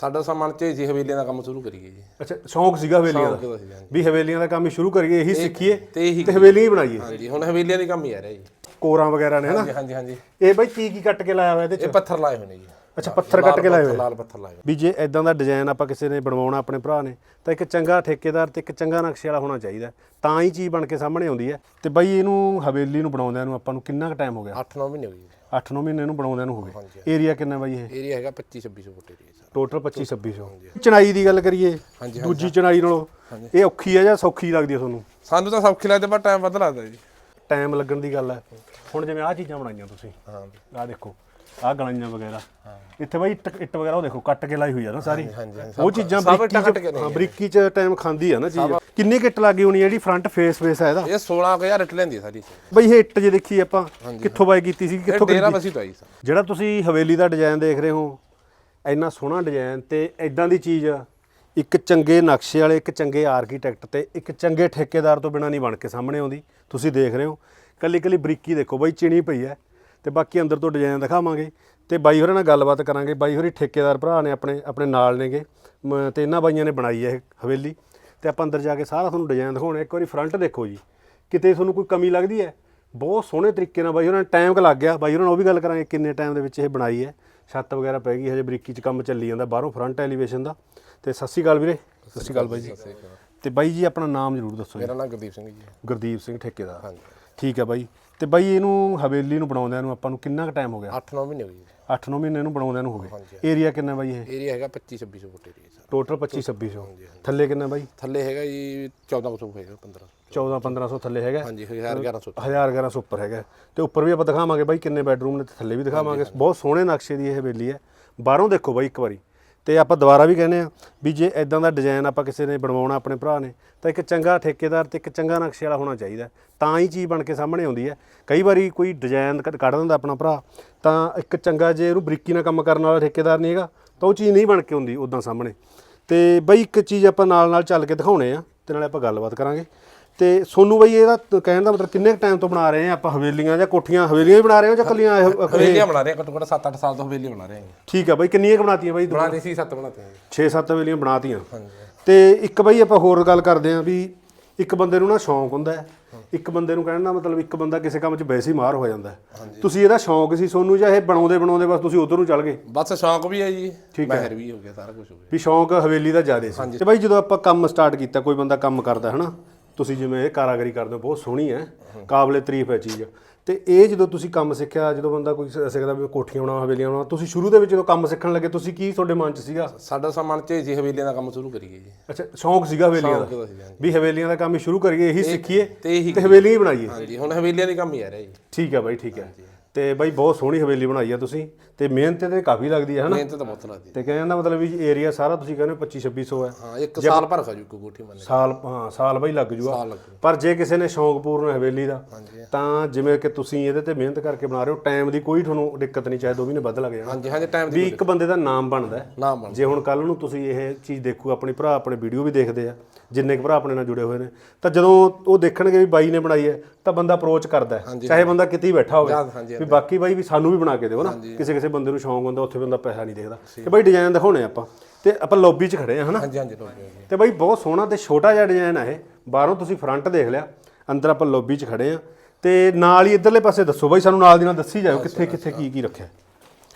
ਸਾਡਾ ਸਮਾਨ ਚ ਸੀ ਹਵੇਲੀਆਂ ਦਾ ਕੰਮ ਸ਼ੁਰੂ ਕਰੀਏ ਜੀ। ਅੱਛਾ ਸ਼ੌਂਕ ਸੀਗਾ ਹਵੇਲੀਆਂ ਸ਼ੌਂਕ ਦਾ ਦਾ ਸੀ, ਹਾਂਜੀ। ਵੀ ਹਵੇਲੀਆਂ ਦਾ ਕੰਮ ਹੀ ਸ਼ੁਰੂ ਕਰੀਏ ਇਹੀ ਸਿੱਖੀਏ ਤੇ ਇਹੀ ਤੇ ਹਵੇਲੀਆਂ ਹੀ ਬਣਾਈਏ। ਹਾਂਜੀ ਹੁਣ ਹਵੇਲੀਆਂ ਦੀ ਕੰਮ ਹੀ ਆ ਰਿਹਾ ਜੀ। ਕੋਰਾਂ ਵਗੈਰਾ ਨੇ ਹਨਾ? ਹਾਂਜੀ ਹਾਂਜੀ ਹਾਂਜੀ। ਇਹ ਬਾਈ ਕੀ ਕੀ ਕੱਟ ਕੇ ਲਾਇਆ ਹੋਇਆ ਇਹਦੇ ਚ? ਇਹ ਪੱਥਰ ਲਾਏ ਹੋਏ ਨੇ ਜੀ। ਅੱਛਾ ਪੱਥਰ ਕੱਟ ਕੇ ਲਾਏ ਹੋਏ। ਲਾਲ ਪੱਥਰ ਲਾਏ ਹੋਏ। ਵੀ ਜੇ ਇਦਾਂ ਦਾ ਡਿਜ਼ਾਈਨ ਆਪਾਂ ਕਿਸੇ ਨੇ ਬਣਵਾਉਣਾ ਆਪਣੇ ਭਰਾ ਨੇ ਤਾਂ ਇੱਕ ਚੰਗਾ ਠੇਕੇਦਾਰ ਤੇ ਇੱਕ ਚੰਗਾ ਨਕਸ਼ੇ ਵਾਲਾ ਹੋਣਾ ਚਾਹੀਦਾ। ਤਾਂ ਹੀ ਚੀਜ਼ ਬਣ ਕੇ ਸਾਹਮਣੇ ਆਉਂਦੀ ਹੈ। ਤੇ ਬਾਈ ਇਹਨੂੰ ਹਵੇਲੀ ਨੂੰ ਬਣਾਉਂਦਿਆਂ ਨੂੰ ਆਪਾਂ ਨੂੰ ਕਿੰਨਾ ਕੁ ਟਾਈਮ ਹੋ ਗਿਆ? 8-9 ਮਹੀਨੇ ਹੋ ਗਏ ਜੀ। 8-9 ਮਹੀਨੇ ਨੂੰ ਬਣਾਉਂਦਿਆਂ ਨੂੰ ਹੋ ਗਏ ਏਰੀਆ ਕਿੰਨਾ ਬਾਈ ਇਹ? ਏਰੀਆ ਹੈਗਾ 25-2600 ਫੁੱਟ ਏਰੀਆ ਸਰ। ਟੋਟਲ 25 2600 ਚਣਾਈ ਦੀ ਗੱਲ ਕਰੀਏ ਹਾਂਜੀ, ਦੂਜੀ ਚਣਾਈ ਨਾਲੋਂ ਇਹ ਔਖੀ ਹੈ ਜਾਂ ਸੌਖੀ ਲੱਗਦੀ ਹੈ ਤੁਹਾਨੂੰ? ਸਾਨੂੰ ਤਾਂ ਸੌਖੀ ਲੱਗਦਾ ਪਰ ਟਾਈਮ ਵੱਧ ਲੱਗਦਾ ਜੀ। ਟਾਈਮ ਲੱਗਣ ਦੀ ਗੱਲ ਹੈ ਹੁਣ ਜਿਵੇਂ ਆਹ ਚੀਜ਼ਾਂ ਬਣਾਈਆਂ ਤੁਸੀਂ ਹਾਂ। ਆਹ ਦੇਖੋ ਆਹ ਗਲਾਈਆਂ ਵਗੈਰਾ। ਇੱਥੇ ਬਾਈ ਇੱਟ ਇੱਟ ਵਗੈਰਾ ਉਹ ਦੇਖੋ ਕੱਟ ਕੇ ਲਾਈ ਹੋਈ ਆ ਨਾ ਸਾਰੀ। ਹਾਂਜੀ, ਹਾਂਜੀ, ਉਹ ਚੀਜ਼ਾਂ ਸਭ ਬਰੀਕੀ ਇੱਟਾਂ ਕੱਟ ਕੇ ਚ ਹਾਂ ਬਰੀਕੀ ਚ ਟਾਈਮ ਖਾਂਦੀ ਆ ਨਾ ਚੀਜ਼। ਕਿੰਨੀ ਕੁ ਇੱਟ ਲੱਗੀ ਹੋਣੀ ਜਿਹੜੀ ਫਰੰਟ ਫੇਸ ਫੇਸ ਹੈ ਇਹਦਾ? ਇਹ 16000 ਇੱਟ ਲੈਂਦੀ ਹੈ ਸਾਰੀ। ਬਈ ਇਹ ਇੱਟ ਜੇ ਦੇਖੀ ਆਪਾਂ ਕਿੱਥੋਂ ਬਾਈ ਕੀਤੀ ਸੀ ਕਿੱਥੋਂ ਡੇਰਾ ਬਸੀ ਤੋਂ ਆਈ ਸਰ ਜਿਹੜਾ ਤੁਸੀਂ ਹਵੇਲੀ ਦਾ ਡਿਜ਼ਾਈਨ ਦੇਖ ਰਹੇ ਹੋ ਇੰਨਾ ਸੋਹਣਾ ਡਿਜ਼ਾਈਨ ਤੇ ਇਦਾਂ ਦੀ ਚੀਜ਼ ਇੱਕ ਚੰਗੇ ਨਕਸ਼ੇ ਵਾਲੇ ਇੱਕ ਚੰਗੇ ਆਰਕੀਟੈਕਟ ਤੇ ਇੱਕ ਚੰਗੇ ਠੇਕੇਦਾਰ ਤੋਂ ਬਿਨਾ ਨਹੀਂ ਬਣ ਕੇ ਸਾਹਮਣੇ ਆਉਂਦੀ। ਤੁਸੀਂ ਦੇਖ ਰਹੇ ਹੋ ਕੱਲੀ ਕੱਲੀ ਬਰੀਕੀ ਦੇਖੋ ਬਾਈ ਚਿਣੀ ਪਈ ਹੈ ਤੇ ਬਾਕੀ ਅੰਦਰ ਤੋਂ ਡਿਜ਼ਾਈਨ ਦਿਖਾਵਾਂਗੇ ਤੇ ਬਾਈ ਹੋਰਾਂ ਨਾਲ ਗੱਲਬਾਤ ਕਰਾਂਗੇ। ਬਾਈ ਹੋਰੀ ਠੇਕੇਦਾਰ ਭਰਾ ਨੇ ਆਪਣੇ ਆਪਣੇ ਨਾਲ ਨੇਗੇ ਤੇ ਇਹਨਾਂ ਬਾਈਆਂ ਨੇ ਬਣਾਈ ਹੈ ਇਹ ਹਵੇਲੀ। ਤੇ ਆਪਾਂ ਅੰਦਰ ਜਾ ਕੇ ਸਾਰਾ ਤੁਹਾਨੂੰ ਡਿਜ਼ਾਈਨ ਦਿਖਾਉਣਾ ਇੱਕ ਵਾਰੀ ਫਰੰਟ ਦੇਖੋ ਜੀ। ਕਿਤੇ ਤੁਹਾਨੂੰ ਕੋਈ ਕਮੀ ਲੱਗਦੀ ਹੈ? ਬਹੁਤ ਸੋਹਣੇ ਤਰੀਕੇ ਨਾਲ ਬਾਈ ਉਹਨਾਂ ਨੇ ਟਾਈਮ ਲੱਗ ਗਿਆ। ਬਾਈ ਉਹਨਾਂ ਨਾਲ ਉਹ ਵੀ ਗੱਲ ਕਰਾਂਗੇ ਕਿੰਨੇ ਟਾਈਮ ਦੇ ਵਿੱਚ ਇਹ ਬਣਾਈ ਹੈ। ਛੱਤ ਵਗੈਰਾ ਪੈ ਗਈ ਹਜੇ ਬਰੀਕੀ 'ਚ ਕੰਮ ਚੱਲੀ ਜਾਂਦਾ ਬਾਹਰੋਂ ਫਰੰਟ ਐਲੀਵੇਸ਼ਨ ਦਾ। ਤੇ ਸਤਿ ਸ਼੍ਰੀ ਅਕਾਲ ਵੀਰੇ। ਸਤਿ ਸ਼੍ਰੀ ਅਕਾਲ ਬਾਈ ਜੀ। ਤੇ ਬਾਈ ਜੀ ਆਪਣਾ ਨਾਮ ਜ਼ਰੂਰ ਦੱਸੋ ਜੀ। ਮੇਰਾ ਨਾਮ ਗੁਰਦੀਪ ਸਿੰਘ ਜੀ। ਗੁਰਦੀਪ ਸਿੰਘ ਠੇਕੇਦਾਰ। ਹਾਂਜੀ। ਠੀਕ ਹੈ ਬਾਈ। ਤੇ ਬਾਈ ਇਹਨੂੰ ਹਵੇਲੀ ਨੂੰ ਬਣਾਉਂਦਿਆਂ ਨੂੰ ਆਪਾਂ ਨੂੰ ਕਿੰਨਾ ਕੁ ਟਾਈਮ ਹੋ ਗਿਆ? 8-9 ਮਹੀਨੇ ਹੋ ਗਏ ਜੀ। 8-9 ਮਹੀਨੇ ਨੂੰ ਬਣਾਉਂਦਿਆਂ ਨੂੰ ਹੋ ਗਏ। ਏਰੀਆ ਕਿੰਨਾ ਬਾਈ ਇਹ? ਏਰੀਆ ਹੈਗਾ 25-2600 ਫੁੱਟ ਏਰੀਆ ਸਰ। ਟੋਟਲ 25-2600 ਥੱਲੇ ਕਿੰਨਾ ਬਾਈ? ਥੱਲੇ ਹੈਗਾ ਜੀ 1400 ਹੈਗਾ 15 14-1500 ਥੱਲੇ ਹੈਗਾ। ਹਾਂਜੀ 1100 ਹਜ਼ਾਰ 1100 ਉੱਪਰ ਹੈਗਾ। ਤੇ ਉੱਪਰ ਵੀ ਆਪਾਂ ਦਿਖਾਵਾਂਗੇ ਬਾਈ ਕਿੰਨੇ ਬੈਡਰੂਮ ਨੇ ਤੇ ਥੱਲੇ ਵੀ ਦਿਖਾਵਾਂਗੇ। ਬਹੁਤ ਸੋਹਣੇ ਨਕਸ਼ੇ ਦੀ ਇਹ ਹਵੇਲੀ ਹੈ। ਬਾਹਰੋਂ ਦੇਖੋ ਬਾਈ ਇੱਕ ਵਾਰੀ। ਤੇ ਆਪਾਂ ਦੁਬਾਰਾ ਵੀ ਕਹਿੰਦੇ ਆ ਵੀ ਜੇ ਇਦਾਂ ਦਾ ਡਿਜ਼ਾਈਨ ਆਪਾਂ ਕਿਸੇ ਨੇ ਬਣਵਾਉਣਾ ਆਪਣੇ ਭਰਾ ਨੇ, ਤਾਂ ਇੱਕ ਚੰਗਾ ਠੇਕੇਦਾਰ ਤੇ ਇੱਕ ਚੰਗਾ ਨਕਸ਼ੇ ਵਾਲਾ ਹੋਣਾ ਚਾਹੀਦਾ ਤਾਂ ਹੀ ਚੀਜ਼ ਬਣ ਕੇ ਸਾਹਮਣੇ ਆਉਂਦੀ ਹੈ। ਕਈ ਵਾਰੀ ਕੋਈ ਡਿਜ਼ਾਈਨ ਕੱਢ ਕੱਢ ਦਿੰਦਾ ਆਪਣਾ ਭਰਾ, ਤਾਂ ਇੱਕ ਚੰਗਾ ਜੇ ਇਹਨੂੰ ਬਰੀਕੀ ਨਾਲ ਕੰਮ ਕਰਨ ਵਾਲਾ ਠੇਕੇਦਾਰ ਨਹੀਂ ਹੈਗਾ, ਤਾਂ ਉਹ ਚੀਜ਼ ਨਹੀਂ ਬਣ ਕੇ ਆਉਂਦੀ ਉਦਾਂ ਸਾਹਮਣੇ। ਤੇ ਬਈ ਇੱਕ ਚੀਜ਼ ਆਪਾਂ ਨਾਲ ਨਾਲ ਚੱਲ ਕੇ ਦਿਖਾਉਣੇ ਆ, ਤੇ ਨਾਲੇ ਆਪਾਂ ਗੱਲਬਾਤ ਕਰਾਂਗੇ। ਤੇ ਸੋਨੂੰ ਬਈ ਇਹਦਾ ਕਹਿਣ ਦਾ ਮਤਲਬ ਕਿੰਨੇ ਟਾਈਮ ਤੋਂ ਬਣਾ ਰਹੇ ਆ ਆਪਾਂ? ਹਵੇਲੀਆਂ ਜਾਂ ਕੋਠੀਆਂ? ਹਵੇਲੀਆਂ ਹੀ ਬਣਾ ਰਹੇ ਹੋ ਜਾਂ ਕੱਲੀਆਂ ਹਵੇਲੀਆਂ ਬਣਾ ਰਹੇ ਹਾਂ, ਘੱਟੋ ਘੱਟ 7-8 ਸਾਲ ਤੋਂ ਹਵੇਲੀ ਬਣਾ ਰਹੇ ਹਾਂ। ਠੀਕ ਆ ਬਈ ਕਿੰਨੀਆਂ ਕੁ ਬਣਾਤੀਆਂ ਬਈ? ਬਣਾਦੇ ਸੀ 7 ਬਣਾਤੇ ਹਾਂ 6-7 ਹਵੇਲੀਆਂ ਬਣਾਤੀਆਂ। ਹਾਂਜੀ। ਤੇ ਇੱਕ ਬਈ ਆਪਾਂ ਹੋਰ ਗੱਲ ਕਰਦੇ ਆਂ ਵੀ ਇੱਕ ਬੰਦੇ ਨੂੰ ਨਾ ਸ਼ੌਂਕ ਹੁੰਦਾ ਹੈ। ਇੱਕ ਬੰਦੇ ਨੂੰ ਕਹਿਣ ਦਾ ਮਤਲਬ ਇੱਕ ਬੰਦਾ ਕਿਸੇ ਕੰਮ 'ਚ ਵੈਸੇ ਹੀ ਮਾਹਰ ਹੋ ਜਾਂਦਾ ਹੈ। ਤੁਸੀਂ ਇਹਦਾ ਸ਼ੌਂਕ ਸੀ ਸੋਨੂੰ ਜਾਂ ਇਹ ਬਣਾਉਂਦੇ ਬਣਾਉਂਦੇ ਬਸ ਤੁਸੀਂ ਉਧਰ ਨੂੰ ਚੱਲ ਗਏ? ਬਸ ਸ਼ੌਂਕ ਵੀ ਹੈ ਜੀ ਮਹਿਰ ਵੀ ਹੋ ਗਿਆ ਸਾਰਾ ਕੁਝ ਹੋ ਗਿਆ। ਵੀ ਸ਼ੌਂਕ ਹਵੇਲੀ ਦਾ ਜ਼ਿਆਦਾ ਸੀ। ਤੇ ਬਾਈ ਜਦੋਂ ਆਪਾਂ ਕੰਮ ਸਟਾਰਟ ਕੀਤਾ ਕੋਈ ਬੰਦਾ ਕੰਮ ਕਰਦਾ ਹਨਾ? ਤੁਸੀਂ ਜਿਵੇਂ ਇਹ ਕਾਰਾਗਰੀ ਕਰਦੇ ਹੋ ਬਹੁਤ ਸੋਹਣੀ ਹੈ ਕਾਬਲੇ ਤਾਰੀਫ ਹੈ ਚੀਜ਼। ਤੇ ਇਹ ਜਦੋਂ ਤੁਸੀਂ ਕੰਮ ਸਿੱਖਿਆ ਜਦੋਂ ਬੰਦਾ ਕੋਈ ਸ- ਸਿੱਖਦਾ ਵੀ ਕੋਠੀਆਂ ਬਣਾਉਣਾ ਹਵੇਲੀਆਂ ਬਣਾਉਣਾ ਤੁਸੀਂ ਸ਼ੁਰੂ ਦੇ ਵਿੱਚ ਜਦੋਂ ਕੰਮ ਸਿੱਖਣ ਲੱਗੇ ਤੁਸੀਂ ਕੀ ਤੁਹਾਡੇ ਮਨ 'ਚ ਸੀਗਾ? ਸਾਡਾ ਸਮਾਨ ਚ ਸੀ ਹਵੇਲੀਆਂ ਦਾ ਕੰਮ ਸ਼ੁਰੂ ਕਰੀਏ ਜੀ। ਅੱਛਾ ਸ਼ੌਂਕ ਸੀਗਾ ਹਵੇਲੀਆਂ ਦਾ? ਸੀ। ਵੀ ਹਵੇਲੀਆਂ ਦਾ ਕੰਮ ਹੀ ਸ਼ੁਰੂ ਕਰੀਏ ਇਹੀ ਸਿੱਖੀਏ ਤੇ ਇਹੀ ਤੇ ਹਵੇਲੀਆਂ ਹੀ ਬਣਾਈਏ। ਹਾਂਜੀ ਹੁਣ ਹਵੇਲੀਆਂ ਦੀ ਕੰਮ ਹੀ ਆ ਰਿਹਾ ਜੀ। ਠੀਕ ਹੈ ਬਾਈ ਠੀਕ ਹੈ। ਤੇ ਬਾਈ ਬਹੁਤ ਸੋਹਣੀ ਹਵੇਲੀ ਬਣਾਈ ਆ ਤੁਸੀਂ ਤੇ ਮਿਹਨਤ ਤੇ ਕਾਫੀ ਲੱਗਦੀ ਹੈ ਹਨਾ? ਮਿਹਨਤ ਤਾਂ ਬਹੁਤ ਲੱਗਦੀ ਤੇ ਕਹਿਣ ਦਾ ਮਤਲਬ ਵੀ ਏਰੀਆ ਸਾਰਾ ਤੁਸੀਂ ਕਹਿੰਦੇ ਹੋ 25 2600 ਹੈ। ਹਾਂ ਇੱਕ ਸਾਲ ਭਰ ਖਾ ਜੂ ਕੋਠੀ ਮੰਨੇ ਸਾਲ ਹਾਂ ਸਾਲ ਬਾਈ ਲੱਗ ਜੂਗਾ। ਪਰ ਜੇ ਕਿਸੇ ਨੇ ਸ਼ੌਂਕ ਪੂਰਨ ਹਵੇਲੀ ਦਾ ਤਾਂ ਜਿਵੇਂ ਕਿ ਤੁਸੀਂ ਇਹਦੇ ਤੇ ਮਿਹਨਤ ਕਰਕੇ ਬਣਾ ਰਹੇ ਹੋ ਟਾਈਮ ਦੀ ਕੋਈ ਤੁਹਾਨੂੰ ਦਿੱਕਤ ਨਹੀਂ ਚਾਹੇ ਦੋ ਮਹੀਨੇ ਵੱਧ ਲੱਗ ਜਾਣ। ਹਾਂਜੀ ਹਾਂਜੀ ਟਾਈਮ ਦੀ ਵੀ ਇੱਕ ਬੰਦੇ ਦਾ ਨਾਮ ਬਣਦਾ ਹੈ। ਨਾਮ ਬਣ ਜੇ ਹੁਣ ਕੱਲ ਨੂੰ ਤੁਸੀਂ ਇਹ ਚੀਜ਼ ਦੇਖੋ ਆਪਣੇ ਭਰਾ ਆਪਣੇ ਵੀਡੀਓ ਵੀ ਦੇਖਦੇ ਆ ਜਿੰਨੇ ਕੁ ਭਰਾ ਆਪਣੇ ਨਾਲ ਜੁੜੇ ਹੋਏ ਨੇ। ਤਾਂ ਜਦੋਂ ਉਹ ਦੇਖਣਗੇ ਵੀ ਬਾਈ ਨੇ ਬਣਾਈ ਹੈ ਤਾਂ ਬੰਦਾ ਅਪਰੋਚ ਕਰਦਾ ਹੈ। ਚਾਹੇ ਬੰਦਾ ਕਿਤੇ ਹੀ ਬੈਠਾ ਹੋਵੇ। ਹਾਂਜੀ ਵੀ ਬਾਕੀ ਬਾਈ ਵੀ ਸਾਨੂੰ ਵੀ ਬਣਾ ਕੇ ਦਿਓ ਨਾ। ਕਿਸੇ ਕਿਸੇ ਬੰਦੇ ਨੂੰ ਸ਼ੌਂਕ ਹੁੰਦਾ ਉੱਥੇ ਬੰਦਾ ਪੈਸਾ ਨਹੀਂ ਦੇਖਦਾ। ਤੇ ਬਾਈ ਡਿਜ਼ਾਈਨ ਦਿਖਾਉਣੇ ਆਪਾਂ। ਤੇ ਆਪਾਂ ਲੌਬੀ 'ਚ ਖੜੇ ਆ ਹਨਾ? ਹਾਂਜੀ ਹਾਂਜੀ ਲੋਕ ਜੀ ਤੇ ਬਾਈ ਬਹੁਤ ਸੋਹਣਾ ਤੇ ਛੋਟਾ ਜਿਹਾ ਡਿਜ਼ਾਈਨ ਆ ਇਹ। ਬਾਹਰੋਂ ਤੁਸੀਂ ਫਰੰਟ ਦੇਖ ਲਿਆ। ਅੰਦਰ ਆਪਾਂ ਲੌਬੀ 'ਚ ਖੜੇ ਆ ਤੇ ਨਾਲ ਹੀ ਇਧਰਲੇ ਪਾਸੇ ਦੱਸੋ ਬਾਈ ਸਾਨੂੰ ਨਾਲ ਦੀ ਨਾਲ ਦੱਸੀ ਜਾਓ ਕਿੱਥੇ ਕਿੱਥੇ ਕੀ ਕੀ ਰੱਖਿਆ।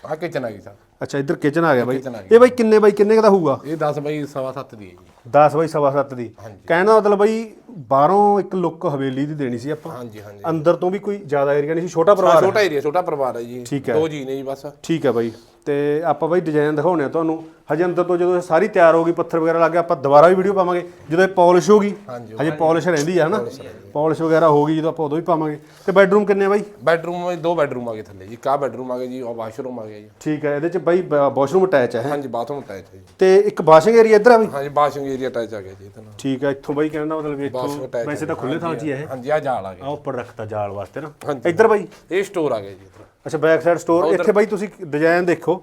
ਆ ਕਿਚਨ ਆ ਗਈ ਸਰ। ਅੱਛਾ ਇੱਧਰ ਕਿਚਨ ਆ ਗਿਆ ਬਾਈ। kitchen ਆ ਇਹ ਬਾਈ ਕਿੰਨੇ ਬਾਈ ਕਿੰਨੇ ਕੁ ਦਾ ਹੋਊਗਾ? ਇਹ 10 ਬਾਈ ਸਵਾ ਸੱਤ ਦੀ ਹੈ ਜੀ। 10 ਬਾਈ ਸਵਾ ਸੱਤ ਦੀ। ਕਹਿਣ ਦਾ ਮਤਲਬ ਬਾਈ ਬਾਹਰੋਂ ਇੱਕ ਲੁੱਕ ਹਵੇਲੀ ਦੀ ਦੇਣੀ ਸੀ ਆਪਾਂ। ਹਾਂਜੀ ਹਾਂਜੀ। ਅੰਦਰ ਤੋਂ ਵੀ ਕੋਈ ਜ਼ਿਆਦਾ ਏਰੀਆ ਨਹੀਂ ਸੀ ਛੋਟਾ ਪਰਿਵਾਰ ਹੈ। ਛੋਟਾ ਏਰੀਆ ਛੋਟਾ ਪਰਿਵਾਰ ਹੈ ਜੀ। ਠੀਕ ਹੈ। ਦੋ ਜੀ ਨੇ ਜੀ ਬਸ। ਠੀਕ ਹੈ ਬਾਈ। ਤੇ ਆਪਾਂ ਬਾਈ ਡਿਜ਼ਾਈਨ ਦਿਖਾਉਣੇ ਆ ਤੁਹਾਨੂੰ। ਹਜੇ ਅੰਦਰ ਤੋਂ ਜਦੋਂ ਇਹ ਸਾਰੀ ਤਿਆਰ ਹੋ ਗਈ ਪੱਥਰ ਵਗੈਰਾ ਲੱਗ ਗਿਆ ਆਪਾਂ ਦੁਬਾਰਾ ਵੀ ਵੀਡੀਓ ਪਾਵਾਂਗੇ। ਜਦੋਂ ਇਹ ਪਾਲਿਸ਼ ਹੋ ਗਈ ਹਾਂਜੀ, ਹਜੇ ਪਾਲਿਸ਼ ਰਹਿੰਦੀ ਆ ਹਨਾ? ਪਾਲਿਸ਼ ਵਗੈਰਾ ਹੋ ਗਈ ਜਦੋਂ ਆਪਾਂ ਉਦੋਂ ਵੀ ਪਾਵਾਂਗੇ। ਤੇ ਬੈਡਰੂਮ ਕਿੰਨੇ ਆ ਬਾਈ? ਬੈਡਰੂਮ ਦੋ ਬੈਡਰੂਮ ਆ ਗਏ ਥੱਲੇ ਜੀ। ਕਾ ਬੈਡਰੂਮ ਆ ਗਏ ਜੀ ਉਹ ਵਾਸ਼ਰੂਮ ਆ ਗਿਆ ਜੀ। ਠੀਕ ਹੈ ਇਹਦੇ ਚ ਬਾਈ ਵਾਸ਼ਰੂਮ ਅਟੈਚ ਹੈ? ਹਾਂਜੀ ਬਾਥਰੂਮ ਅਟੈਚ ਹੈ ਜੀ। ਤੇ ਇੱਕ ਵਾਸ਼ਿੰਗ ਏਰੀਆ ਇੱਧਰ ਆ ਬਾਈ ਹਾਂਜੀ ਵਾਸ਼ਿੰਗ ਏਰੀਆ ਅਟੈਚ ਆ ਗਿਆ ਜੀ ਇਹਦੇ ਨਾਲ। ਠੀਕ ਹੈ ਇੱਥੋਂ ਬਾਈ ਕਹਿਣ ਦਾ ਮਤਲਬ ਵੀ Bathroom ਇੱਥੋਂ attached ਵੈਸੇ ਤਾਂ ਖੁੱਲੇ ਥਾਂ 'ਚ ਹੀ ਹੈ ਹਾਂਜੀ ਆ ਜਾਲ ਆ ਗਿਆ ਆ ਉੱਪਰ ਰੱਖਤਾ ਜਾਲ ਵਾਸਤੇ ਨਾ। ਹਾਂਜੀ। ਇੱਧਰ ਬਾਈ? ਇਹ ਸਟੋਰ ਆ ਗਿਆ ਜੀ ਇੱਧਰ। ਅੱਛਾ ਬੈਕ ਸਾਈਡ ਸਟੋਰ ਇੱਥੇ ਬਾਈ ਤੁਸੀਂ ਡਿਜ਼ਾਈਨ ਦੇਖੋ।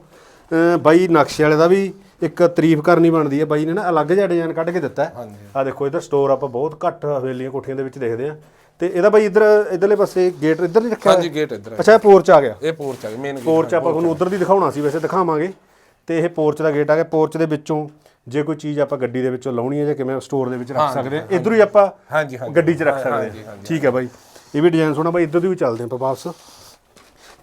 ਬਾਈ ਨਕਸ਼ੇ ਵਾਲੇ ਦਾ ਵੀ ਇੱਕ ਤਾਰੀਫ ਕਰਨੀ ਬਣਦੀ ਹੈ। ਬਾਈ ਨੇ ਨਾ ਅਲੱਗ ਜਿਹਾ ਡਿਜ਼ਾਈਨ ਕੱਢ ਕੇ ਦਿੱਤਾ ਹੈ। ਹਾਂਜੀ। ਆ ਦੇਖੋ ਇੱਧਰ ਸਟੋਰ ਆਪਾਂ ਬਹੁਤ ਘੱਟ ਹਵੇਲੀਆਂ ਕੋਠੀਆਂ ਦੇ ਵਿੱਚ ਦੇਖਦੇ ਆ ਤੇ ਇਹਦਾ ਬਾਈ ਇੱਧਰ ਇਧਰਲੇ ਪਾਸੇ ਗੇਟ ਇੱਧਰ ਨਹੀਂ ਰੱਖਿਆ? ਹਾਂਜੀ ਗੇਟ ਇੱਧਰ ਹੈ ਅੱਛਾ ਇਹ ਪੋਰਚ ਆ ਗਿਆ। ਇਹ ਪੋਰਚ ਆ ਗਿਆ ਮੇਨ ਪੋਰਚ ਆਪਾਂ ਤੁਹਾਨੂੰ ਉਧਰ ਦੀ ਦਿਖਾਉਣਾ ਸੀ ਵੈਸੇ ਦਿਖਾਵਾਂਗੇ। ਤੇ ਇਹ ਪੋਰਚ ਦਾ ਗੇਟ ਆ ਗਿਆ। ਪੋਰਚ ਦੇ ਵਿੱਚੋਂ ਜੇ ਕੋਈ ਚੀਜ਼ ਆਪਾਂ ਗੱਡੀ ਦੇ ਵਿੱਚੋਂ ਲਾਉਣੀ ਹੈ ਜਾਂ ਕਿਵੇਂ ਸਟੋਰ ਦੇ ਵਿੱਚ ਰੱਖ ਸਕਦੇ ਆ ਇਧਰੋਂ ਹੀ ਆਪਾਂ ਹਾਂਜੀ ਹਾਂਜੀ। ਗੱਡੀ 'ਚ ਰੱਖ ਸਕਦੇ ਆ ਠੀਕ ਹੈ ਬਾਈ। ਇਹ ਵੀ ਡਿਜ਼ਾਈਨ ਸੋਹਣਾ ਬਾਈ। ਇੱਧਰ ਦੀ ਵੀ ਚੱਲਦੇ ਆਪਾਂ ਵਾਪਸ।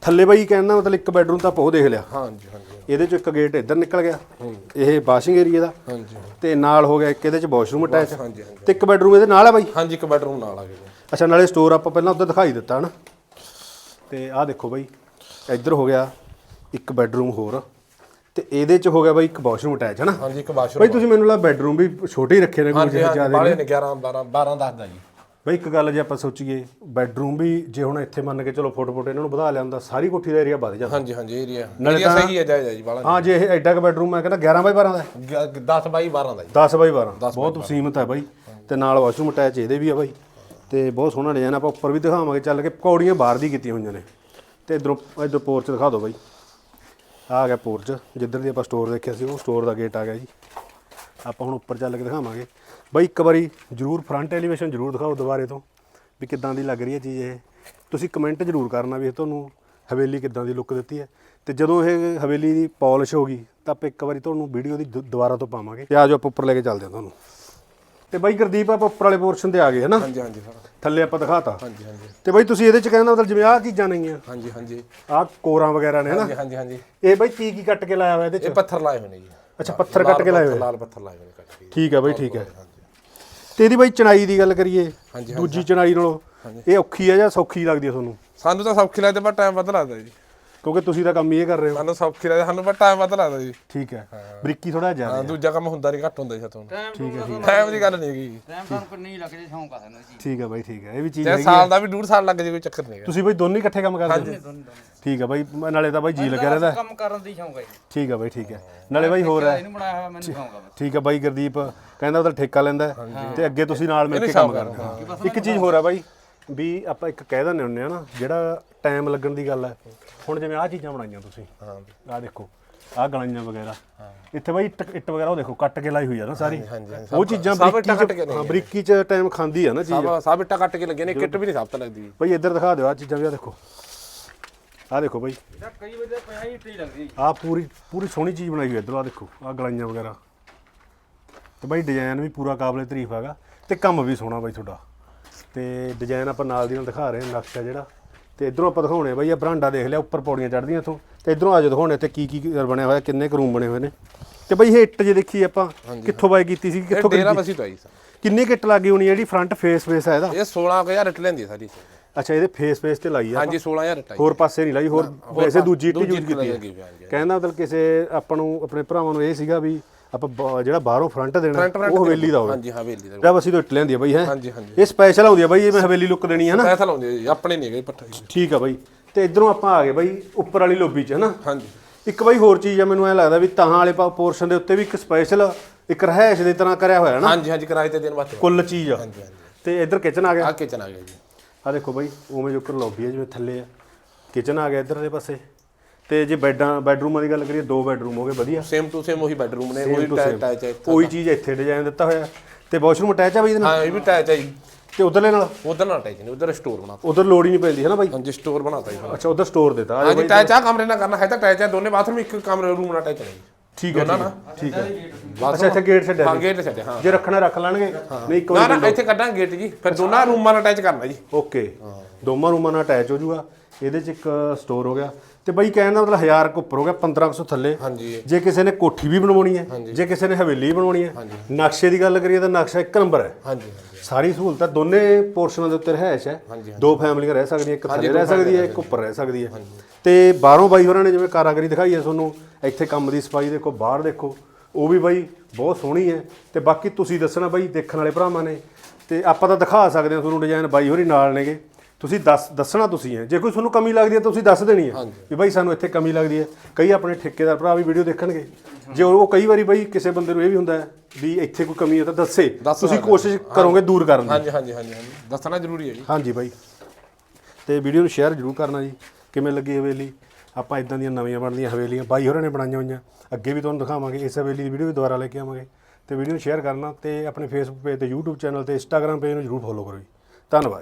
ਥੱਲੇ ਬਾਈ ਕਹਿਣਾ ਮਤਲਬ ਇੱਕ ਬੈਡਰੂਮ ਤਾਂ ਆਪਾਂ ਉਹ ਦੇਖ ਲਿਆ। ਹਾਂਜੀ ਹਾਂਜੀ। ਇਹਦੇ ਚੋਂ ਇੱਕ ਗੇਟ ਇੱਧਰ ਨਿਕਲ ਗਿਆ। ਇਹ ਵਾਸ਼ਿੰਗ ਏਰੀਆ ਦਾ। ਹਾਂਜੀ ਤੇ ਨਾਲ ਹੋ ਗਿਆ ਇੱਕ ਇਹਦੇ ਚ ਵਾਸ਼ਰੂਮ ਅਟੈਚ ਤੇ ਇੱਕ ਬੈਡਰੂਮ ਇਹਦੇ ਨਾਲ ਆ ਬਾਈ। ਹਾਂਜੀ ਇੱਕ ਬੈਡਰੂਮ ਨਾਲ ਆ ਗਿਆ। ਅੱਛਾ ਨਾਲੇ ਸਟੋਰ ਆਪਾਂ ਪਹਿਲਾਂ ਉੱਧਰ ਦਿਖਾਈ ਦਿੱਤਾ ਹਨਾ। ਤੇ ਆਹ ਦੇਖੋ ਬਾਈ ਇੱਧਰ ਹੋ ਗਿਆ ਇੱਕ ਬੈਡਰੂਮ ਹੋਰ ਤੇ ਇਹਦੇ ਚ ਹੋ ਗਿਆ ਬਾਈ ਇੱਕ ਵਾਸ਼ਰੂਮ ਅਟੈਚ ਹਨਾ। ਹਾਂਜੀ ਇੱਕ ਵਾਸ਼ਰੂਮ ਬਾਈ ਤੁਸੀਂ ਮੈਨੂੰ ਲੱਗਾ ਬੈਡਰੂਮ ਵੀ ਛੋਟੇ ਹੀ ਰੱਖੇ ਨੇ ਕੋਈ ਹਾਂਜੀ ਹਾਂਜੀ ਜ਼ਿਆਦਾ ਬਾਲੇ ਨੇ 11 12 12 10 ਦਾ ਜੀ। ਬਾਈ ਇੱਕ ਗੱਲ ਜੇ ਆਪਾਂ ਸੋਚੀਏ ਬੈਡਰੂਮ ਵੀ ਜੇ ਹੁਣ ਇੱਥੇ ਮੰਨ ਕੇ ਚਲੋ ਫੁੱਟ ਫੁੱਟ ਇਹਨਾਂ ਨੂੰ ਵਧਾ ਲਿਆ ਹੁੰਦਾ ਸਾਰੀ ਕੋਠੀ ਦਾ ਏਰੀਆ ਵੱਧ ਜਾਂਦਾ। ਹਾਂਜੀ ਹਾਂਜੀ ਏਰੀਆ ਨਾਲੇ ਏਰੀਆ ਤਾਂ- ਸਹੀ ਹੈ ਜਾਇਜ਼ ਹੈ ਜੀ ਬਾਲਾ ਹਾਂ ਜੇ ਇਹ ਐਡਾ ਕ ਬੈਡਰੂਮ ਮੈਂ ਕਹਿੰਦਾ 11 ਬਾਈ 12 ਦਾ ਹੈ। 10 ਬਾਈ 12 ਦਾ ਜੀ। 10 ਬਾਈ 12 ਬਹੁਤ ਸੀਮਤ ਹੈ ਬਾਈ। ਤੇ ਨਾਲ ਵਾਸ਼ਰੂਮ ਅਟੈਚ ਇਹਦੇ ਵੀ ਆ ਬਾਈ। ਤੇ ਬਹੁਤ ਸੋਹਣਾ ਡਿਜ਼ਾਈਨ ਆਪਾਂ ਉੱਪਰ ਵੀ ਦਿਖਾਵਾਂਗੇ, ਚੱਲ ਕੇ ਪੌੜੀਆਂ ਬਾਹਰ ਦੀ ਕੀਤੀਆਂ ਹੋਈਆਂ ਨੇ। ਤੇ ਇਧਰੋਂ, ਇਧਰ ਪੋਰਚ ਦਿਖਾ ਦਿਓ ਬਾਈ। ਆ ਗਿਆ ਪੋਰਚ ਜਿੱਧਰ ਦੀ ਆਪਾਂ ਸਟੋਰ ਦੇਖਿਆ ਸੀ, ਉਹ ਸਟੋਰ ਦਾ ਗੇਟ ਆ ਗਿਆ ਜੀ। ਆਪਾਂ ਹੁਣ ਉੱਪਰ ਚੱਲ ਕੇ ਦਿਖਾਵਾਂਗੇ। ਬਾਈ, ਇੱਕ ਵਾਰੀ ਜਰੂਰ ਫਰੰਟ ਐਲੀਵੇਸ਼ਨ ਜਰੂਰ ਦਿਖਾਓ ਦੁਬਾਰੇ ਤੋਂ, ਵੀ ਕਿੱਦਾਂ ਦੀ ਲੱਗ ਰਹੀ ਹੈ ਚੀਜ਼ ਇਹ। ਤੁਸੀਂ ਕਮੈਂਟ ਜਰੂਰ ਕਰਨਾ ਵੀ ਇਹ ਤੁਹਾਨੂੰ ਹਵੇਲੀ ਕਿੱਦਾਂ ਦੀ ਲੁੱਕ ਦਿੱਤੀ ਹੈ। ਤੇ ਜਦੋਂ ਇਹ ਹਵੇਲੀ ਦੀ ਪਾਲਿਸ਼ ਹੋ ਗਈ, ਤਾਂ ਆਪਾਂ ਇੱਕ ਵਾਰੀ ਤੁਹਾਨੂੰ ਵੀਡੀਓ ਦੀ ਦੁਬਾਰਾ ਤੋਂ ਪਾਵਾਂਗੇ। ਤੇ ਆਜੋ ਆਪਾਂ ਉੱਪਰ ਲੈ ਕੇ ਚੱਲਦੇ ਹਾਂ ਤੁਹਾਨੂੰ। ਤੇ ਬਾਈ ਗੁਰਦੀਪ ਆਪਾਂ ਉੱਪਰ ਵਾਲੇ ਪੋਰਸ਼ਨ ਤੇ ਆ ਗਏ ਹਨਾ? ਹਾਂਜੀ ਹਾਂਜੀ ਸਰ। ਥੱਲੇ ਆਪਾਂ ਦਿਖਾਤਾ। ਹਾਂਜੀ ਹਾਂਜੀ। ਤੇ ਬਾਈ ਤੁਸੀਂ ਇਹਦੇ ਚ ਕਹਿੰਦਾ ਮਤਲਬ ਜਿਵੇਂ ਆਹ ਚੀਜ਼ਾਂ ਨੇਗੀਆਂ। ਹਾਂਜੀ ਹਾਂਜੀ। ਆਹ ਕੋਰਾਂ ਵਗੈਰਾ ਨੇ ਹਨਾ? ਹਾਂਜੀ ਹਾਂਜੀ ਹਾਂਜੀ। ਇਹ ਬਾਈ ਕੀ ਕੀ ਕੱਟ ਕੇ ਲਾਇਆ ਹੋਇਆ ਇਹਦੇ ਚ? ਇਹ ਪੱਥਰ ਲਾਏ ਹੋਏ ਨੇ ਜੀ। ਅੱਛਾ ਪੱਥਰ ਕੱਟ ਕੇ ਲਾਏ ਹੋਏ। ਲਾਲ ਪੱਥਰ ਲਾਏ ਹੋਏ ਨੇ ਕੱਟ ਕੇ। ਠੀਕ ਹੈ ਬਾਈ ਠੀਕ ਹੈ ਤੇ ਇਹਦੀ ਬਾਈ ਚਣਾਈ ਦੀ ਗੱਲ ਕਰੀਏ ਹਾਂਜੀ, ਦੂਜੀ ਚਣਾਈ ਨਾਲੋਂ ਇਹ ਔਖੀ ਹੈ ਜਾਂ ਸੌਖੀ ਲੱਗਦੀ ਹੈ ਤੁਹਾਨੂੰ? ਸਾਨੂੰ ਤਾਂ ਸੌਖੀ ਲੱਗਦੀ ਪਰ ਟਾਈਮ ਵੱਧ ਲੱਗਦਾ ਜੀ। ਕਿਉਂਕਿ ਤੁਸੀਂ ਤਾਂ ਕੰਮ ਹੀ ਇਹ ਕਰ ਰਹੇ ਹੋ। ਸਾਨੂੰ ਸੌਖੀ ਲੱਗਦੀ ਸਾਨੂੰ ਪਰ ਟਾਈਮ ਵੱਧ ਲੱਗਦਾ ਜੀ। ਠੀਕ ਹੈ। ਬਰੀਕੀ ਥੋੜਾ ਜ਼ਿਆਦਾ ਹਾਂ ਦੂਜਾ ਕੰਮ ਹੁੰਦਾ ਨਹੀਂ ਘੱਟ ਹੁੰਦਾ ਜੀ ਸਾਤੋਂ। ਠੀਕ ਹੈ ਟਾਈਮ ਦੀ ਗੱਲ ਨਹੀਂ ਹੈਗੀ। ਟਾਈਮ ਤੁਹਾਨੂੰ ਕਿੰਨੀ ਲੱਗ ਜੇ ਸ਼ੌਂਕ ਆ ਸਾਨੂੰ ਜੀ। ਠੀਕ ਹੈ ਬਾਈ ਠੀਕ ਹੈ। ਇਹ ਵੀ ਚੀਜ਼ ਜੇ ਹੈਗੀ ਸਾਲ ਦਾ ਵੀ ਡੂਢ ਸਾਲ ਲੱਗ ਜੇ ਕੋਈ ਚੱਕਰ ਨਹੀਂ ਹੈਗਾ। ਤੁਸੀਂ ਬਾਈ ਦੋਨੇ ਇਕੱਠੇ ਕੰਮ ਕਰਦੇ ਹੋ? ਠੀਕ ਹੈ ਬਾਈ ਮ- ਨਾਲੇ ਤਾਂ ਬਾਈ ਜੀ ਲੱਗਿਆ ਰਹਿੰਦਾ। ਕੰਮ ਕਰਨ ਦੀ ਸ਼ੌਂਕ ਹੈ ਜੀ। ਠੀਕ ਹੈ ਬਾਈ ਠੀਕ ਹੈ। ਨਾਲੇ ਬਾਈ ਹੋਰ ਹੈ। ਇਹਨੂੰ ਬਣਾਇਆ ਹੋਇਆ ਮੈਨੂੰ ਸ਼ੌਂਕ ਆ ਬਸ। ਠੀਕ ਹੈ ਬਾਈ ਗੁਰਦੀਪ ਕਹਿੰਦਾ ਉਹਦਾ ਠੇਕਾ ਲੈਂਦਾ ਹੈ। ਤੇ ਅੱਗੇ ਤੁਸੀਂ ਨਾਲ ਮਿਲ ਕੇ ਕੰਮ ਕਰਦੇ ਹੋ। ਇੱਕ ਚੀਜ਼ ਹੋਰ ਹੈ ਬਾਈ। ਵੀ ਆਪਾਂ ਇੱਕ ਕਹਿ ਦਿੰਦੇ ਹੁੰਦੇ ਆ ਨਾ ਜਿਹੜਾ ਟਾਈਮ ਲੱਗਣ ਦੀ ਗੱਲ ਹੈ। ਹੁਣ ਜਿਵੇਂ ਆਹ ਚੀਜ਼ਾਂ ਬਣਾਈਆਂ ਤੁਸੀਂ ਹਾਂ। ਆਹ ਦੇਖੋ ਆਹ ਗਲਾਈਆਂ ਵਗੈਰਾ। ਇੱਥੇ ਬਾਈ ਇੱਟ ਇੱਟ ਵਗੈਰਾ ਉਹ ਦੇਖੋ ਕੱਟ ਕੇ ਲਾਈ ਹੋਈ ਆ ਨਾ ਸਾਰੀ। ਉਹ ਚੀਜ਼ਾਂ ਸਭ ਬਰੀਕੀ ਇੱਟਾਂ ਕੱਟ ਕੇ ਚ ਹਾਂ ਬਰੀਕੀ ਚ ਟਾਈਮ ਖਾਂਦੀ ਆ ਨਾ ਚੀਜ਼। ਸਭ ਸਭ ਇੱਟਾਂ ਕੱਟ ਕੇ ਲੱਗੇ ਨੇ ਕਿੱਟ ਵੀ ਨਹੀਂ ਸਾਬਤ ਲੱਗਦੀ। ਬਾਈ ਇੱਧਰ ਦਿਖਾ ਦਿਓ ਆਹ ਚੀਜ਼ਾਂ ਵੀ ਆ ਦੇਖੋ। ਆਹ ਦੇਖੋ ਬਾਈ। ਇਹਦਾ ਕਈ ਤਾਂ ਪਿਆ ਹੀ ਇੱਟ ਹੀ ਲੱਗਦੀ। ਆਹ ਪੂਰੀ ਪੂਰੀ ਸੋਹਣੀ ਚੀਜ਼ ਬਣਾਈ ਹੋਈ ਇੱਧਰੋਂ ਆਹ ਦੇਖੋ ਆਹ ਗਲਾਈਆਂ ਵਗੈਰਾ। ਤੇ ਬਾਈ ਡਿਜ਼ਾਈਨ ਵੀ ਪੂਰਾ ਕਾਬਲੇ ਤਾਰੀਫ ਹੈਗਾ। ਤੇ ਕੰਮ ਵੀ ਸੋਹਣਾ ਬਾਈ ਤੁਹਾਡਾ। ਤੇ ਡਿਜ਼ਾਈਨ ਆਪਾਂ ਨਾਲ ਦੀ ਨਾਲ ਦਿਖਾ ਰਹੇ ਹਾਂ ਨਕਸ਼ਾ ਜਿਹੜਾ। ਤੇ ਇਧਰੋਂ ਆਪਾਂ ਦਿਖਾਉਣੇ ਆ ਬਾਈ ਇਹ ਬਰਾਂਡਾ ਦੇਖ ਲਿਆ ਉੱਪਰ ਪੌੜੀਆਂ ਚੜ੍ਹਦੀਆਂ ਇੱਥੋਂ। ਤੇ ਇਧਰੋਂ ਆ ਜਾ ਦਿਖਾਉਣੇ ਤੇ ਕੀ ਕੀ ਬਣਿਆ ਹੋਇਆ ਕਿੰਨੇ ਕੁ ਰੂਮ ਬਣੇ ਹੋਏ ਨੇ। ਤੇ ਬਾਈ ਇਹ ਇੱਟ ਜੇ ਦੇਖੀ ਆਪਾਂ ਕਿੱਥੋਂ ਬਾਈ ਕੀਤੀ ਸੀ ਕਿੱਥੋਂ ਡੇਰਾ? ਬਸੀ ਤੋਂ ਆਈ ਸਰ ਕਿੰਨੀ ਕਿੱਟ ਲੱਗੀ ਹੋਣੀ ਜਿਹੜੀ ਫਰੰਟ ਫੇਸ ਫੇਸ ਹੈ ਇਹਦਾ? ਇਹ 16000 ਇੱਟ ਲੈਂਦੀ ਸਾਰੀ ਅੱਛਾ ਇਹਦੇ ਫੇਸ ਫੇਸ ਤੇ ਲਾਈ ਆ ਹਾਂਜੀ 16000 ਇੱਟ ਹੋਰ ਪਾਸੇ ਨਹੀਂ ਲਾਈ ਹੋਰ ਵੈਸੇ ਦੂਜੀ ਇੱਟ ਯੂਜ਼ ਕੀਤੀ ਹੈ, ਕਹਿੰਦਾ ਮਤਲਬ ਕਿਸੇ ਆਪਾਂ ਨੂੰ ਆਪਣੇ ਭਰਾਵਾਂ ਨੂੰ ਇਹ ਸੀਗਾ ਵੀ ਆਪਾਂ ਜਿਹੜਾ ਬਾਹਰੋਂ ਫਰੰਟ ਦੇਣਾ ਉਹ ਹਵੇਲੀ ਦਾ ਹੋਵੇ। ਹਾਂਜੀ ਹਵੇਲੀ ਦਾ। ਜਿਹੜਾ ਅਸੀਂ ਤੋਂ ਇੱਟ ਲੈਂਦੀ ਆ ਬਾਈ ਹੈ? ਹਾਂਜੀ, ਹਾਂਜੀ। ਇਹ ਸਪੈਸ਼ਲ ਆਉਂਦੀ ਆ ਬਾਈ ਇਹ ਮੈਂ ਹਵੇਲੀ ਲੁੱਕ ਦੇਣੀ ਹੈ ਨਾ। ਪੈਸਾ ਲਾਉਂਦੇ ਆ ਜੀ ਆਪਣੇ ਨਹੀਂ ਹੈਗੇ ਪੱਠਾ। ਠੀਕ ਆ ਬਾਈ। ਤੇ ਇਧਰੋਂ ਆਪਾਂ ਆ ਗਏ ਬਾਈ ਉੱਪਰ ਵਾਲੀ ਲੋਬੀ 'ਚ ਹਨਾ? ਹਾਂਜੀ। ਇੱਕ ਬਾਈ ਹੋਰ ਚੀਜ਼ ਆ ਮੈਨੂੰ ਐ ਲੱਗਦਾ ਵੀ ਤਾਂ ਵਾਲੇ ਪੋਰਸ਼ਨ ਦੇ ਉੱਤੇ ਵੀ ਇੱਕ ਸਪੈਸ਼ਲ ਇੱਕ ਰਹਿائش ਦੇ ਤਰ੍ਹਾਂ ਕਰਿਆ ਹੋਇਆ ਹੈ ਨਾ। ਹਾਂਜੀ ਹਾਂਜੀ ਕਿਰਾਏ ਤੇ ਦੇਣ ਵਾਸਤੇ। ਕੁੱਲ ਚੀਜ਼ ਆ। ਤੇ ਇਧਰ ਕਿਚਨ ਆ ਗਿਆ। ਆ ਕਿਚਨ ਆ ਗਿਆ ਜੀ। ਆ ਦੇਖੋ ਬਾਈ ਉਵੇਂ ਜੋਕਰ ਲੋਬੀ ਆ ਜਿਵੇਂ ਥੱਲੇ ਆ। ਕਿਚਨ ਆ ਗਿਆ ਇਧਰਲੇ ਪਾਸੇ। ਤੇ ਜੇ ਬੈਡਾਂ ਬੈਡਰੂਮਾਂ ਦੀ ਗੱਲ ਕਰੀਏ ਦੋ ਬੈਡਰੂਮ ਹੋ ਗਏ ਵਧੀਆ। ਸੇਮ ਟੂ ਸੇਮ ਉਹੀ ਬੈਡਰੂਮ ਨੇ ਉਹੀ to ਟੈਚ same। ਟੈਚ ਹੈ ਉਹੀ ਚੀਜ਼ ਇੱਥੇ ਡਿਜ਼ਾਈਨ ਦਿੱਤਾ ਹੋਇਆ। ਤੇ ਵਾਸ਼ਰੂਮ ਅਟੈਚ ਆ ਬਾਈ ਇਹਦੇ ਨਾਲ? ਹਾਂ ਇਹ ਵੀ ਟੈਚ ਹੈ ਜੀ। ਤੇ ਉਧਰਲੇ ਨਾਲ? ਉਧਰ ਨਾ ਟੈਚ ਨਹੀਂ ਉਧਰ ਸਟੋਰ ਬਣਾਤਾ। ਉਧਰ ਲੋੜ ਹੀ ਨਹੀਂ ਪੈਂਦੀ ਹੈ ਨਾ ਬਾਈ? ਹਾਂਜੀ ਸਟੋਰ ਬਣਾਤਾ ਜੀ। ਅੱਛਾ ਉਧਰ ਸਟੋਰ ਦਿੱਤਾ। ਹਾਂਜੀ ਟੈਚ ਆ ਕਮਰੇ ਨਾਲ ਕਰਨਾ ਹੈ ਤਾਂ ਟੈਚ ਹੈ ਦੋਨੇ ਬਾਥਰੂਮ ਇੱਕ ਕਮਰੇ ਰੂਮ ਨਾਲ ਟੈਚ ਹੈ ਠੀਕ ਹੈ। ਨਾ ਠੀਕ ਹੈ। ਅੱਛਾ ਇੱਥੇ ਗੇਟ ਛੱਡਿਆ ਹਾਂ। ਗੇਟ ਛੱਡੇ ਹਾਂ। ਜੇ ਰੱਖਣਾ ਰੱਖ ਲੈਣਗੇ। ਨਹੀਂ ਇੱਕ ਵਾਰੀ ਨਾ ਇੱਥੇ ਕੱਢਾਂ ਗੇਟ ਜੀ। ਫਿਰ ਦੋਨਾਂ ਰੂਮਾਂ ਨਾਲ ਅਟੈਚ ਕਰਨਾ ਜੀ। ਓਕੇ। ਦੋਵਾਂ ਰੂਮਾਂ ਨਾਲ ਅਟੈਚ ਹੋ ਜਾਊਗਾ। ਇਹਦੇ ਚ ਇੱਕ ਸਟੋਰ ਹੋ ਗਿਆ। ਤੇ ਬਾਈ ਕਹਿਣ ਦਾ ਮਤਲਬ 1000 ਕੋ ਉੱਪਰ ਹੋ ਗਿਆ 1500 ਥੱਲੇ। ਜੇ ਕਿਸੇ ਨੇ ਕੋਠੀ ਵੀ ਬਣਵਾਉਣੀ ਹੈ ਜੇ ਕਿਸੇ ਨੇ ਹਵੇਲੀ ਬਣਵਾਉਣੀ ਹੈ ਨਕਸ਼ੇ ਦੀ ਗੱਲ ਕਰੀਏ ਤਾਂ ਨਕਸ਼ਾ ਇੱਕ ਨੰਬਰ ਹੈ। ਹਾਂਜੀ ਸਾਰੀ ਸਹੂਲਤਾਂ ਦੋਨੇ ਪੋਰਸ਼ਨਾਂ ਦੇ ਉੱਤੇ ਰਹਿਸ਼ ਹੈ। ਦੋ ਫੈਮਲੀਆਂ ਰਹਿ ਸਕਦੀਆਂ ਇੱਕ ਥੱਲੇ ਰਹਿ ਸਕਦੀ ਹੈ ਇੱਕ ਉੱਪਰ ਰਹਿ ਸਕਦੀ ਹੈ। ਤੇ ਬਾਹਰੋਂ ਬਾਈ ਹੋਰਾਂ ਨੇ ਜਿਵੇਂ ਕਾਰਾਗਰੀ ਦਿਖਾਈ ਹੈ ਤੁਹਾਨੂੰ ਇੱਥੇ ਕੰਮ ਦੀ ਸਫ਼ਾਈ ਦੇਖੋ ਬਾਹਰ ਦੇਖੋ ਉਹ ਵੀ ਬਾਈ ਬਹੁਤ ਸੋਹਣੀ ਹੈ। ਤੇ ਬਾਕੀ ਤੁਸੀਂ ਦੱਸਣਾ ਬਾਈ ਦੇਖਣ ਵਾਲੇ ਭਰਾਵਾਂ ਨੇ ਤੇ ਆਪਾਂ ਤਾਂ ਦਿਖਾ ਸਕਦੇ ਹਾਂ ਤੁਹਾਨੂੰ ਡਿਜ਼ਾਈਨ ਬਾਈ ਹੋਰੀ ਨਾਲ ਨੇਗੇ। ਤੁਸੀਂ ਦੱਸ ਦੱਸਣਾ ਤੁਸੀਂ ਹੈ। ਜੇ ਕੋਈ ਤੁਹਾਨੂੰ ਕਮੀ ਲੱਗਦੀ ਹੈ ਤਾਂ ਤੁਸੀਂ ਦੱਸ ਦੇਣੀ ਹੈ ਵੀ ਬਾਈ ਸਾਨੂੰ ਇੱਥੇ ਕਮੀ ਲੱਗਦੀ ਹੈ। ਕਈ ਆਪਣੇ ਠੇਕੇਦਾਰ ਭਰਾ ਵੀ ਵੀਡੀਓ ਦੇਖਣਗੇ। ਜੇ ਉਹ ਕਈ ਵਾਰੀ ਬਾਈ ਕਿਸੇ ਬੰਦੇ ਨੂੰ ਇਹ ਵੀ ਹੁੰਦਾ ਹੈ ਵੀ ਇੱਥੇ ਕੋਈ ਕਮੀ ਹੈ ਤਾਂ ਦੱਸੇ। ਤੁਸੀਂ ਕੋਸ਼ਿਸ਼ ਕਰੋਗੇ ਦੂਰ ਕਰਨ ਦੀ। ਹਾਂਜੀ ਹਾਂਜੀ ਹਾਂਜੀ ਹਾਂਜੀ। ਦੱਸਣਾ ਜ਼ਰੂਰੀ ਹੈ ਜੀ। ਹਾਂਜੀ ਬਾਈ। ਤੇ ਵੀਡੀਓ ਨੂੰ ਸ਼ੇਅਰ ਜ਼ਰੂਰ ਕਰਨਾ ਜੀ। ਕਿਵੇਂ ਲੱਗੀ ਹਵੇਲੀ? ਆਪਾਂ ਇਦਾਂ ਦੀਆਂ ਨਵੀਆਂ ਬਣਦੀਆਂ ਹਵੇਲੀਆਂ ਬਾਈ ਹੋਰਾਂ ਨੇ ਬਣਾਈਆਂ ਹੋਈਆਂ। ਅੱਗੇ ਵੀ ਤੁਹਾਨੂੰ ਦਿਖਾਵਾਂਗੇ। ਇਸ ਹਵੇਲੀ ਦੀ ਵੀਡੀਓ ਵੀ ਦੁਬਾਰਾ ਲੈ ਕੇ ਆਵਾਂਗੇ। ਤੇ ਵੀਡੀਓ ਨੂੰ ਸ਼ੇਅਰ ਕਰਨਾ ਤੇ ਆਪਣੇ ਫੇਸਬੁੱਕ ਪੇਜ ਤੇ YouTube ਚੈਨਲ ਤੇ Instagram ਪੇਜ ਨੂੰ ਜ਼ਰੂਰ ਫੋਲੋ ਕਰੋ ਜੀ। ਧੰਨਵਾਦ